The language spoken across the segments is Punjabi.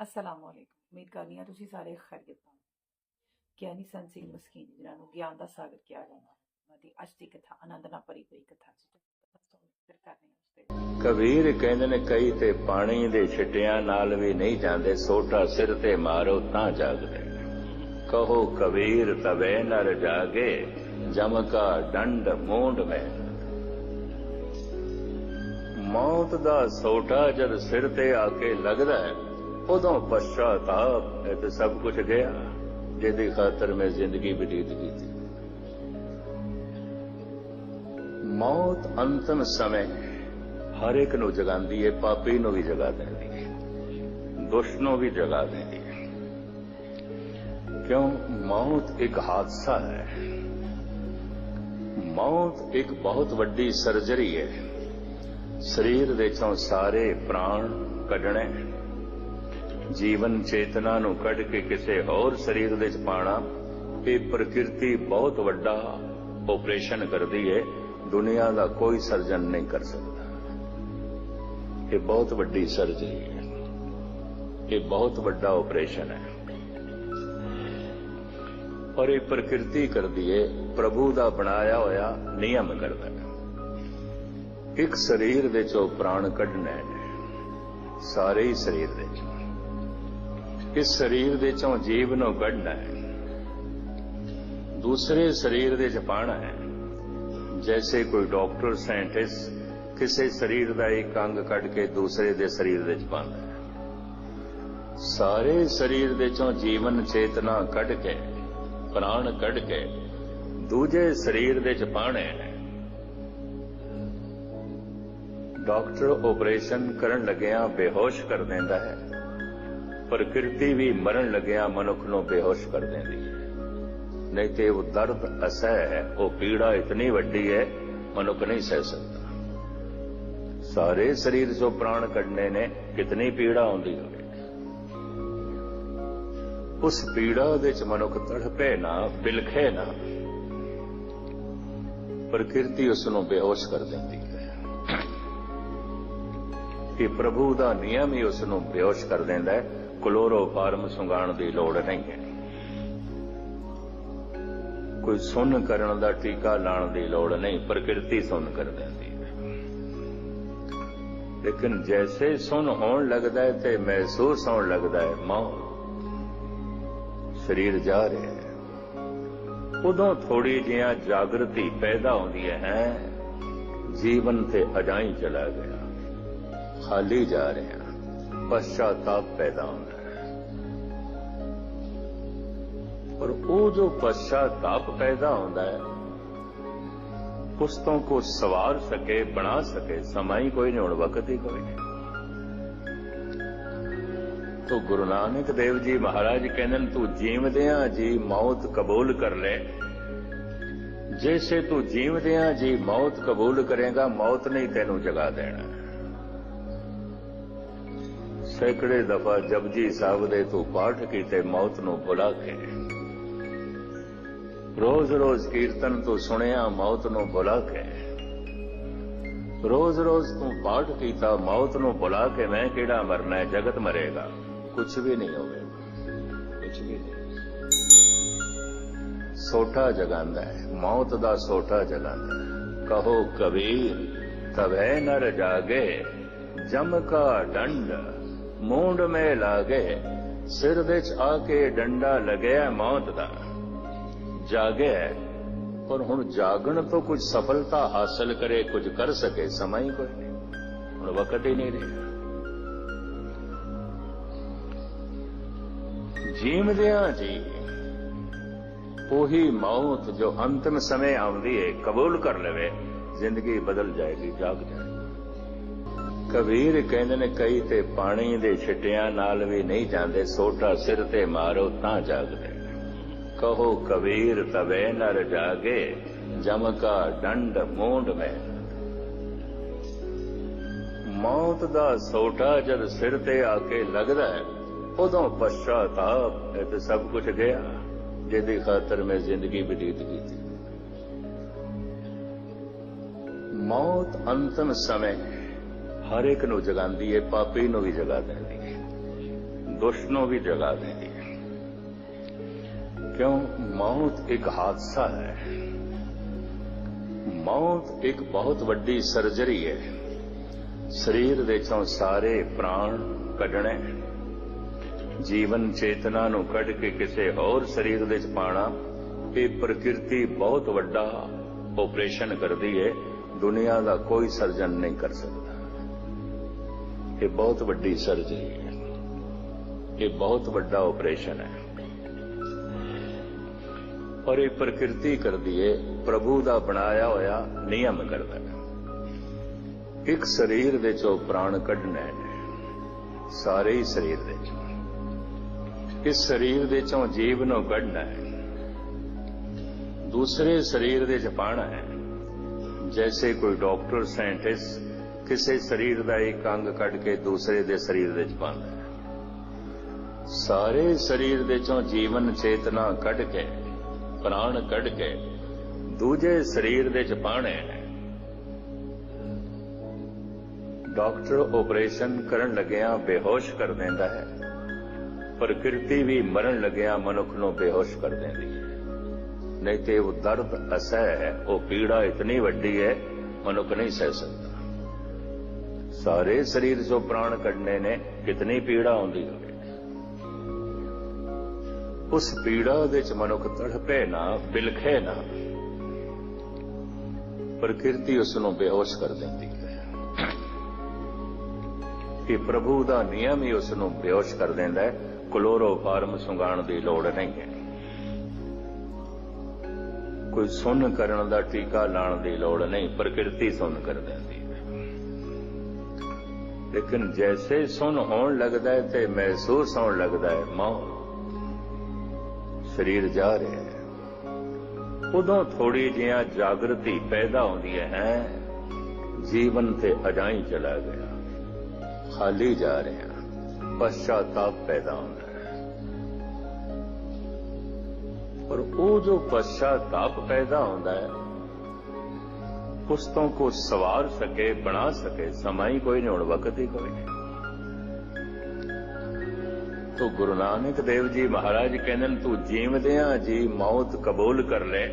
ਅਸਲਾਮ ਵਾਲੇਕੁਮ ਉਮੀਦ ਕਰਨੀ ਆ ਤੁਸੀਂ ਸਾਰੇ ਖੈਰੀਅਤ ਨਾਲ ਗਿਆਨੀ ਸੰਤ ਸਿੰਘ ਮਸਕੀਨ ਜਿਨ੍ਹਾਂ ਨੂੰ ਗਿਆਨ ਦਾ ਸਾਗਰ ਕਿਹਾ ਜਾਂਦਾ ਹੈ ਦੀ ਅੱਜ ਦੀ ਕਥਾ ਆਨੰਦ ਨਾਲ ਭਰੀ ਹੋਈ ਕਥਾ ਕਬੀਰ ਕਹਿੰਦੇ ਨੇ ਕਈ ਤੇ ਪਾਣੀ ਦੇ ਛਿੱਟਿਆਂ ਨਾਲ ਵੀ ਨਹੀਂ ਜਾਂਦੇ ਸੋਟਾ ਸਿਰ ਤੇ ਮਾਰੋ ਤਾਂ ਜਾਗਦੇ ਕਹੋ ਕਬੀਰ ਤਵੇ ਨਰ ਜਾਗੇ ਜਮ ਡੰਡ ਮੂੰਡ ਮੈਂ ਮੌਤ ਦਾ ਸੋਟਾ ਜਦ ਸਿਰ ਤੇ ਆ ਕੇ ਲੱਗਦਾ ਹੈ ਉਦੋਂ ਪਛਤਾਪ ਇਹ ਤੇ ਸਭ ਕੁਝ ਗਿਆ, ਜਿਹਦੀ ਖਾਤਰ ਮੈਂ ਜ਼ਿੰਦਗੀ ਬਤੀਤ ਕੀਤੀ। ਮੌਤ ਅੰਤਮ ਸਮੇਂ ਹਰ ਇੱਕ ਨੂੰ ਜਗਾਉਂਦੀ ਹੈ ਪਾਪੀ ਨੂੰ ਵੀ ਜਗਾ ਦਿੰਦੀ ਹੈ ਦੁਸ਼ਟ ਨੂੰ ਵੀ ਜਗਾ ਦਿੰਦੀ ਹੈ ਕਿਉਂ? ਮੌਤ ਇੱਕ ਹਾਦਸਾ ਹੈ। ਮੌਤ ਇੱਕ ਬਹੁਤ ਵੱਡੀ ਸਰਜਰੀ ਹੈ ਸਰੀਰ ਦੇ ਚੋਂ ਸਾਰੇ ਪ੍ਰਾਣ ਕੱਢਣੇ ਜੀਵਨ ਚੇਤਨਾ ਨੂੰ ਕੱਢ ਕੇ ਕਿਸੇ ਹੋਰ ਸਰੀਰ ਦੇ ਚ ਪਾਣਾ, ਇਹ ਪ੍ਰਕਿਰਤੀ ਬਹੁਤ ਵੱਡਾ ਆਪਰੇਸ਼ਨ ਕਰਦੀ ਹੈ ਦੁਨੀਆ ਦਾ ਕੋਈ ਸਰਜਨ ਨਹੀਂ ਕਰ ਸਕਦਾ। ਇਹ ਬਹੁਤ ਵੱਡੀ ਸਰਜਰੀ ਹੈ ਇਹ ਬਹੁਤ ਵੱਡਾ ਆਪਰੇਸ਼ਨ ਹੈ ਔਰ ਇਹ ਪ੍ਰਕਿਰਤੀ ਕਰਦੀ ਹੈ ਪ੍ਰਭੂ ਦਾ ਬਣਾਇਆ ਹੋਇਆ ਨਿਯਮ ਕਰਦਾ ਹੈ ਇੱਕ ਸਰੀਰ ਦੇ ਚੋਂ ਪ੍ਰਾਣ ਕੱਢਣਾ ਹੈ ਸਾਰੇ ਹੀ ਸਰੀਰ ਦੇ ਚੋਂ। ਇਸ ਸਰੀਰ ਦੇ ਚੋਂ ਜੀਵ ਨੂੰ ਕੱਢਣਾ ਹੈ। ਦੂਸਰੇ ਸਰੀਰ ਦੇ ਚ ਪਾਣਾ ਹੈ। ਜੈਸੇ ਕੋਈ ਡਾਕਟਰ, ਸਾਇੰਟਿਸਟ ਕਿਸੇ ਸਰੀਰ ਦਾ ਇੱਕ ਅੰਗ ਕੱਢ ਕੇ ਦੂਸਰੇ ਦੇ ਸਰੀਰ ਦੇ ਚ ਪਾਉਂਦਾ ਹੈ। ਸਾਰੇ ਸਰੀਰ ਦੇ ਚੋਂ ਜੀਵਨ ਚੇਤਨਾ ਕੱਢ ਕੇ, ਪ੍ਰਾਣ ਕੱਢ ਕੇ ਦੂਜੇ ਸਰੀਰ ਦੇ ਚ ਪਾਣੇ ਡਾਕਟਰ ਆਪਰੇਸ਼ਨ ਕਰਨ ਲੱਗਿਆ ਬੇਹੋਸ਼ ਕਰ ਦਿੰਦਾ ਹੈ। ਪ੍ਰਕਿਰਤੀ ਵੀ ਮਰਨ ਲੱਗਿਆ ਮਨੁੱਖ ਨੂੰ ਬੇਹੋਸ਼ ਕਰ ਦਿੰਦੀ ਹੈ। ਨਹੀਂ ਤੇ ਉਹ ਦਰਦ ਅਸਹਿ ਹੈ, ਉਹ ਪੀੜਾ ਇਤਨੀ ਵੱਡੀ ਹੈ, ਮਨੁੱਖ ਨਹੀਂ ਸਹਿ ਸਕਦਾ। ਸਾਰੇ ਸਰੀਰ ਚੋਂ ਪ੍ਰਾਣ ਕੱਢਨੇ ਨੇ, ਕਿਤਨੀ ਪੀੜਾ ਆਉਂਦੀ ਹੋਵੇ। ਉਸ ਪੀੜਾ ਦੇ ਚ ਮਨੁੱਖ ਤੜਪੇ ਨਾ, ਬਿਲਖੇ ਨਾ। ਪ੍ਰਕਿਰਤੀ ਉਸ ਨੂੰ ਬੇਹੋਸ਼ ਕਰ ਦਿੰਦੀ ਹੈ। ਕਿ ਪ੍ਰਭੂ ਦਾ ਨਿਯਮ ਹੀ ਉਸ ਨੂੰ ਬੇਹੋਸ਼ ਕਰ ਦਿੰਦਾ ਹੈ। ਕਲੋਰੋਫਾਰਮ ਸੁੰਗਾਣ ਦੀ ਲੋੜ ਨਹੀਂ ਹੈ। ਕੋਈ ਸੁਣ ਕਰਨ ਦਾ ਟੀਕਾ ਲਾਣ ਦੀ ਲੋੜ ਨਹੀਂ, ਪ੍ਰਕਿਰਤੀ ਸੁਣ ਕਰ ਦਿੰਦੀ ਹੈ। ਲੇਕਿਨ ਜੈਸੇ ਸੁਣ ਹੋਣ ਲੱਗਦਾ ਹੈ ਤੇ ਮਹਿਸੂਸ ਹੋਣ ਲੱਗਦਾ ਹੈ ਮੌਤ ਸਰੀਰ ਜਾ ਰਿਹਾ ਹੈ। ਉਦੋਂ ਥੋੜੀ ਜਿਹਾ ਜਾਗਰਤੀ ਪੈਦਾ ਹੁੰਦੀ ਹੈ, ਜੀਵਨ ਤੇ ਅਜਾਈ ਚਲਾ ਗਿਆ, ਖਾਲੀ ਜਾ ਰਿਹਾ। ਪਛਤਾਪ ਪੈਦਾ ਹੁੰਦਾ ਹੈ। ਔਰ ਉਹ ਜੋ ਪਛਤਾਪ ਪੈਦਾ ਹੁੰਦਾ ਹੈ, ਉਸ ਤੋਂ ਕੋ ਸਵਾਰ ਸਕੇ, ਬਣਾ ਸਕੇ ਸਮਾਂ ਹੀ ਕੋਈ ਨਹੀਂ, ਹੁਣ ਵਕਤ ਹੀ ਕੋਈ ਨਹੀਂ। ਤੋ ਗੁਰੂ ਨਾਨਕ ਦੇਵ ਜੀ ਮਹਾਰਾਜ ਕਹਿੰਦੇ ਨੇ, ਤੂੰ ਜੀਵਦਿਆਂ ਜੀ, ਮੌਤ ਕਬੂਲ ਕਰ ਲੈ। ਜੈਸੇ ਤੂੰ ਜੀਵਦਿਆਂ ਜੀ, ਮੌਤ ਕਬੂਲ ਕਰੇਗਾ, ਮੌਤ ਨਹੀਂ ਤੈਨੂੰ ਜਗਾ ਦੇਣਾ ਸੈਕੜੇ ਦਫਾ ਜਪਜੀ ਸਾਹਿਬ ਦੇ ਤੂੰ ਪਾਠ ਕੀਤੇ ਮੌਤ ਨੂੰ ਬੁਲਾ ਕੇ। ਰੋਜ਼-ਰੋਜ਼ ਕੀਰਤਨ ਤੂੰ ਸੁਣਿਆ ਮੌਤ ਨੂੰ ਬੁਲਾ ਕੇ। ਰੋਜ਼-ਰੋਜ਼ ਤੂੰ ਪਾਠ ਕੀਤਾ ਮੌਤ ਨੂੰ ਬੁਲਾ ਕੇ, ਮੈਂ ਕਿਹੜਾ ਮਰਨਾ ਹੈ? ਜਗਤ ਮਰੇਗਾ। ਕੁਝ ਵੀ ਨਹੀਂ ਹੋਵੇਗਾ। ਕੁਝ ਵੀ ਨਹੀਂ। ਸੋਟਾ ਜਗਾਂਦਾ ਹੈ। ਮੌਤ ਦਾ ਸੋਟਾ ਜਗਾਂਦਾ ਹੈ। ਕਹੋ ਕਬੀਰ, ਤਵੇ ਨਰ ਜਾਗੇ, ਜਮ ਕਾ ਡੰਡ। ਮੂੰਡ ਮੇ ਲਾਗੇ, ਸਿਰ ਵਿੱਚ ਆ ਕੇ ਡੰਡਾ ਲਗਿਆ ਮੌਤ ਦਾ। ਜਾਗਿਆ ਪਰ ਹੁਣ ਜਾਗਣ ਤੋਂ ਕੁਝ ਸਫਲਤਾ ਹਾਸਲ ਕਰੇ, ਕੁਝ ਕਰ ਸਕੇ, ਸਮਾਂ ਹੀ ਕੋਈ ਨਹੀਂ। ਹੁਣ ਵਕਤ ਹੀ ਨਹੀਂ ਰਿਹਾ। ਜੀਵਦਿਆਂ ਜੀ, ਉਹੀ ਮੌਤ ਜੋ ਅੰਤਮ ਸਮੇਂ ਆਉਂਦੀ ਹੈ ਕਬੂਲ ਕਰ ਲਵੇ, ਜ਼ਿੰਦਗੀ ਬਦਲ ਜਾਏਗੀ, ਜਾਗ ਜਾਏਗੀ। ਕਬੀਰ ਕਹਿੰਦੇ ਨੇ ਕਈ ਤੇ ਪਾਣੀ ਦੇ ਛਿੱਟਿਆਂ ਨਾਲ ਵੀ ਨਹੀਂ ਜਾਂਦੇ, ਸੋਟਾ ਸਿਰ ਤੇ ਮਾਰੋ ਤਾਂ ਜਾਗਦੇ। ਕਹੋ ਕਬੀਰ, ਤਵੇ ਨਰ ਜਾਗੇ, ਜਮ ਕਾ ਡੰਡ ਮੂੰਡ ਮੈਂ। ਮੌਤ ਦਾ ਸੋਟਾ ਜਦ ਸਿਰ ਤੇ ਆ ਕੇ ਲੱਗਦਾ ਹੈ, ਉਦੋਂ ਪਛਤਾਪ ਇਹ ਤੇ ਸਭ ਕੁਝ ਗਿਆ, ਜਿਹਦੀ ਖਾਤਰ ਮੈਂ ਜ਼ਿੰਦਗੀ ਬਤੀਤ ਕੀਤੀ। ਮੌਤ ਅੰਤਮ ਸਮੇਂ ਹਰ ਇੱਕ ਨੂੰ ਜਗਾਉਂਦੀ ਹੈ ਪਾਪੀ ਨੂੰ ਵੀ ਜਗਾ ਦਿੰਦੀ ਹੈ ਦੁਸ਼ਟ ਨੂੰ ਵੀ ਜਗਾ ਦਿੰਦੀ ਹੈ ਕਿਉਂ? ਮੌਤ ਇੱਕ ਹਾਦਸਾ ਹੈ। ਮੌਤ ਇੱਕ ਬਹੁਤ ਵੱਡੀ ਸਰਜਰੀ ਹੈ ਸਰੀਰ ਦੇ ਚੋਂ ਸਾਰੇ ਪ੍ਰਾਣ ਕੱਢਣੇ, ਜੀਵਨ ਚੇਤਨਾ ਨੂੰ ਕੱਢ ਕੇ ਕਿਸੇ ਹੋਰ ਸਰੀਰ ਦੇ ਚ ਪਾਣਾ ਇਹ ਪ੍ਰਕਿਰਤੀ ਬਹੁਤ ਵੱਡਾ ਆਪਰੇਸ਼ਨ ਕਰਦੀ ਹੈ ਦੁਨੀਆ ਦਾ ਕੋਈ ਸਰਜਨ ਨਹੀਂ ਕਰ ਸਕਦਾ। ਇਹ ਬਹੁਤ ਵੱਡੀ ਸਰਜਰੀ ਹੈ। ਇਹ ਬਹੁਤ ਵੱਡਾ ਆਪਰੇਸ਼ਨ ਹੈ। ਔਰ ਇਹ ਪ੍ਰਕਿਰਤੀ ਕਰਦੀ ਹੈ ਪ੍ਰਭੂ ਦਾ ਬਣਾਇਆ ਹੋਇਆ ਨਿਯਮ ਕਰਦਾ ਹੈ। ਇੱਕ ਸਰੀਰ ਦੇ ਚੋਂ ਪ੍ਰਾਣ ਕੱਢਣਾ ਹੈ, ਸਾਰੇ ਹੀ ਸਰੀਰ ਦੇ ਚੋਂ ਇਸ ਸਰੀਰ ਦੇ ਚੋਂ ਜੀਵ ਨੂੰ ਕੱਢਣਾ ਹੈ, ਦੂਸਰੇ ਸਰੀਰ ਦੇ ਚ ਪਾਣਾ ਹੈ। ਜੈਸੇ ਕੋਈ ਡਾਕਟਰ ਸਾਇੰਟਿਸਟ ਕਿਸੇ ਸਰੀਰ ਦਾ ਇੱਕ ਅੰਗ ਕੱਢ ਕੇ ਦੂਸਰੇ ਦੇ ਸਰੀਰ ਦੇ ਚ ਪਾਉਂਦਾ ਹੈ। ਸਾਰੇ ਸਰੀਰ ਦੇ ਚੋਂ ਜੀਵਨ ਚੇਤਨਾ ਕੱਢ ਕੇ, ਪ੍ਰਾਣ ਕੱਢ ਕੇ ਦੂਜੇ ਸਰੀਰ ਦੇ ਚ ਪਾਣੇ ਡਾਕਟਰ ਆਪਰੇਸ਼ਨ ਕਰਨ ਲੱਗਿਆ ਬੇਹੋਸ਼ ਕਰ ਦਿੰਦਾ ਹੈ। ਪ੍ਰਕਿਰਤੀ ਵੀ ਮਰਨ ਲੱਗਿਆ ਮਨੁੱਖ ਨੂੰ ਬੇਹੋਸ਼ ਕਰ ਦਿੰਦੀ ਹੈ। ਨਹੀਂ ਤੇ ਉਹ ਦਰਦ, ਅਸਹਿ ਹੈ। ਉਹ ਪੀੜਾ ਇਤਨੀ ਵੱਡੀ ਹੈ, ਮਨੁੱਖ ਨਹੀਂ ਸਹਿ ਸਕਦਾ। ਸਾਰੇ ਸਰੀਰ ਚੋਂ ਪ੍ਰਾਣ ਕੱਢਨੇ ਨੇ, ਕਿਤਨੀ ਪੀੜਾ ਆਉਂਦੀ ਹੋਵੇ ਉਸ ਪੀੜਾ ਦੇ ਚ ਮਨੁੱਖ ਤੜਪੇ ਨਾ, ਬਿਲਖੇ ਨਾ। ਪ੍ਰਕਿਰਤੀ ਉਸ ਨੂੰ ਬੇਹੋਸ਼ ਕਰ ਦਿੰਦੀ ਹੈ। ਕਿ ਪ੍ਰਭੂ ਦਾ ਨਿਯਮ ਹੀ ਉਸ ਨੂੰ ਬੇਹੋਸ਼ ਕਰ ਦਿੰਦਾ ਹੈ। ਕਲੋਰੋਫਾਰਮ ਸੁੰਗਾਣ ਦੀ ਲੋੜ ਨਹੀਂ ਹੈ। ਕੋਈ ਸੁੰਨ ਕਰਨ ਦਾ ਟੀਕਾ ਲਾਉਣ ਦੀ ਲੋੜ ਨਹੀਂ, ਪ੍ਰਕਿਰਤੀ ਸੁੰਨ ਕਰ ਦਿੰਦੀ ਲੇਕਿਨ ਜੈਸੇ ਸੁਣ ਹੋਣ ਲੱਗਦਾ ਹੈ ਤੇ ਮਹਿਸੂਸ ਹੋਣ ਲੱਗਦਾ ਹੈ ਮੌਤ ਸਰੀਰ ਜਾ ਰਿਹਾ ਹੈ। ਉਦੋਂ ਥੋੜੀ ਜਿਹਾ ਜਾਗਰਤੀ ਪੈਦਾ ਹੁੰਦੀ ਹੈ, ਜੀਵਨ ਤੇ ਅਜਾਈ ਚਲਾ ਗਿਆ, ਖਾਲੀ ਜਾ ਰਿਹਾ, ਪਛਤਾਪ ਪੈਦਾ ਹੁੰਦਾ ਹੈ। ਪਰ ਉਹ ਜੋ ਪਛਤਾਪ ਪੈਦਾ ਹੁੰਦਾ ਹੈ ਉਸ ਤੋਂ ਕੋ ਸਵਾਰ ਸਕੇ, ਬਣਾ ਸਕੇ ਸਮਾਂ ਹੀ ਕੋਈ ਨਹੀਂ ਹੁਣ ਵਕਤ ਹੀ ਕੋਈ ਨਹੀਂ ਤੋ ਗੁਰੂ ਨਾਨਕ ਦੇਵ ਜੀ ਮਹਾਰਾਜ ਕਹਿੰਦੇ ਨੇ, ਤੂੰ ਜੀਵਦਿਆਂ ਜੀ, ਮੌਤ ਕਬੂਲ ਕਰ ਲੈ।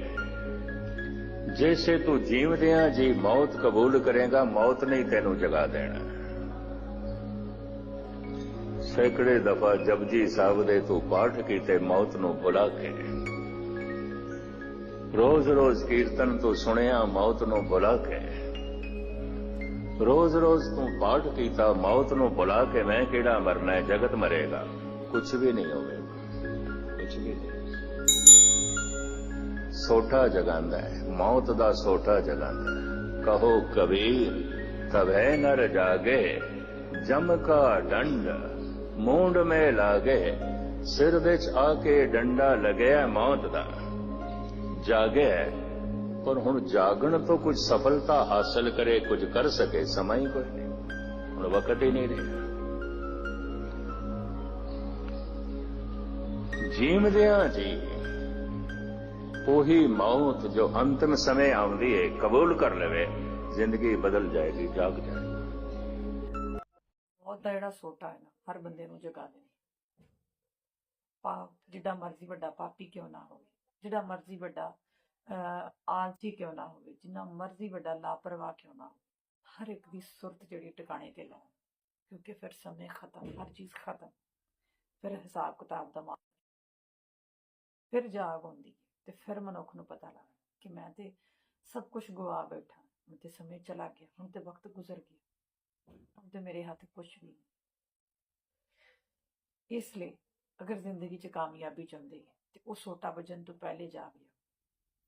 ਜੈਸੇ ਤੂੰ ਜੀਵਦਿਆਂ ਜੀ, ਮੌਤ ਕਬੂਲ ਕਰੇਗਾ, ਮੌਤ ਨਹੀਂ ਤੈਨੂੰ ਜਗਾ ਦੇਣਾ। ਸੈਕੜੇ ਦਫਾ ਜਪਜੀ ਸਾਹਿਬ ਦੇ ਤੂੰ ਪਾਠ ਕੀਤੇ, ਮੌਤ ਨੂੰ ਬੁਲਾ ਕੇ। ਰੋਜ਼-ਰੋਜ਼ ਕੀਰਤਨ ਤੂੰ ਸੁਣਿਆ ਮੌਤ ਨੂੰ ਬੁਲਾ ਕੇ। ਰੋਜ਼-ਰੋਜ਼ ਤੂੰ ਪਾਠ ਕੀਤਾ, ਮੌਤ ਨੂੰ ਬੁਲਾ ਕੇ ਮੈਂ ਕਿਹੜਾ ਮਰਨਾ ਹੈ? ਜਗਤ ਮਰੇਗਾ। ਕੁਝ ਵੀ ਨਹੀਂ ਹੋਵੇਗਾ। ਕੁਝ ਵੀ ਨਹੀਂ। ਸੋਠਾ ਜਗਾਂਦਾ ਹੈ। ਮੌਤ ਦਾ ਸੋਠਾ ਜਗਾਂਦਾ ਹੈ। ਕਹੋ ਕਬੀਰ ਤਬੈ ਨਰ ਜਾਗੇ, ਜਮ ਕਾ ਡੰਡ, ਮੂੰਡ ਮੇ ਲਾਗੇ। ਸਿਰ ਵਿੱਚ ਆ ਕੇ ਡੰਡਾ ਲਗਿਆ ਮੌਤ ਦਾ। ਜਾਗਿਆ ਪਰ ਹੁਣ ਜਾਗਣ ਤੋਂ ਕੁਝ ਸਫਲਤਾ ਹਾਸਲ ਕਰੇ, ਕੁਝ ਕਰ ਸਕੇ, ਸਮਾਂ ਹੀ ਕੋਈ ਨਹੀਂ। ਹੁਣ ਵਕਤ ਹੀ ਨਹੀਂ ਰਿਹਾ। ਜੀਵਦਿਆਂ ਜੀ, ਉਹੀ ਮੌਤ ਜੋ ਅੰਤਮ ਸਮੇਂ ਆਉਂਦੀ ਹੈ ਕਬੂਲ ਕਰ ਲਵੇ, ਜ਼ਿੰਦਗੀ ਬਦਲ ਜਾਏਗੀ, ਜਾਗ ਜਾਏਗੀ। ਮੌਤ ਦਾ ਜਿਹੜਾ ਸੋਟਾ ਹੈ ਨਾ, ਹਰ ਬੰਦੇ ਨੂੰ ਜਗਾ ਦੇਣੀ। ਪਾਪ ਜਿੱਡਾ ਮਰਜ਼ੀ ਵੱਡਾ ਪਾਪੀ ਕਿਉਂ ਨਾ ਹੋਵੇ। ਜਿਹੜਾ ਮਰਜ਼ੀ ਵੱਡਾ ਆਲਸੀ ਕਿਉਂ ਨਾ ਹੋਵੇ, ਜਿੰਨਾ ਮਰਜ਼ੀ ਵੱਡਾ ਲਾਪਰਵਾਹ ਕਿਉਂ ਨਾ ਹੋਵੇ, ਹਰ ਇੱਕ ਦੀ ਸੁਰਤ ਜਿਹੜੀ ਟਿਕਾਣੇ ਤੇ ਲਾਉ ਕਿਉਂਕਿ ਫਿਰ ਸਮੇਂ ਖਤਮ, ਹਰ ਚੀਜ਼ ਖਤਮ, ਫਿਰ ਹਿਸਾਬ ਕਿਤਾਬ ਦਾ ਮਾਰ ਫਿਰ ਜਾਗ ਹੁੰਦੀ ਹੈ ਤੇ ਫਿਰ ਮਨੁੱਖ ਨੂੰ ਪਤਾ ਲੱਗਦਾ ਕਿ ਮੈਂ ਤੇ ਸਭ ਕੁਝ ਗਵਾ ਬੈਠਾ, ਹੁਣ ਤੇ ਸਮੇਂ ਚਲਾ ਗਿਆ, ਹੁਣ ਤੇ ਵਕਤ ਗੁਜ਼ਰ ਗਿਆ, ਹੁਣ ਤੇ ਮੇਰੇ ਹੱਥ ਕੁਝ ਵੀ ਨਹੀਂ। ਇਸ ਲਈ ਅਗਰ ਜ਼ਿੰਦਗੀ 'ਚ ਕਾਮਯਾਬੀ ਚਾਹੁੰਦੇ ਹੈ ਤੇ ਉਹ ਛੋਟਾ ਵਜਨ ਤੋਂ ਪਹਿਲੇ ਜਾਵੇ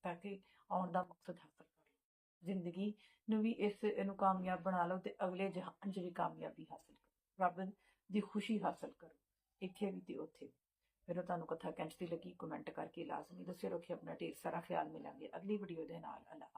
ਤਾਂ ਕਿ ਆਉਣ ਦਾ ਮਕਸਦ ਹਾਸਲ ਕਰ ਲਓ। ਜ਼ਿੰਦਗੀ ਨੂੰ ਵੀ ਇਸ ਇਹਨੂੰ ਕਾਮਯਾਬ ਬਣਾ ਲਓ ਤੇ ਅਗਲੇ ਜਹਾਨ 'ਚ ਵੀ ਕਾਮਯਾਬੀ ਹਾਸਲ ਕਰੋ। ਰੱਬ ਦੀ ਖੁਸ਼ੀ ਹਾਸਲ ਕਰੋ, ਇੱਥੇ ਵੀ ਤੇ ਉੱਥੇ ਵੀ। ਫਿਰ ਤੁਹਾਨੂੰ ਕਥਾ ਕੈਂਚ ਦੀ ਲੱਗੀ ਕਮੈਂਟ ਕਰਕੇ ਲਾਜ਼ਮੀ ਦੱਸਿਓ, ਰੱਖਿਓ ਆਪਣਾ ਢੇਰ ਸਾਰਾ ਖਿਆਲ ਮਿਲਾਂਗੇ ਅਗਲੀ ਵੀਡੀਓ ਦੇ ਨਾਲ। ਅੱਲਾਹ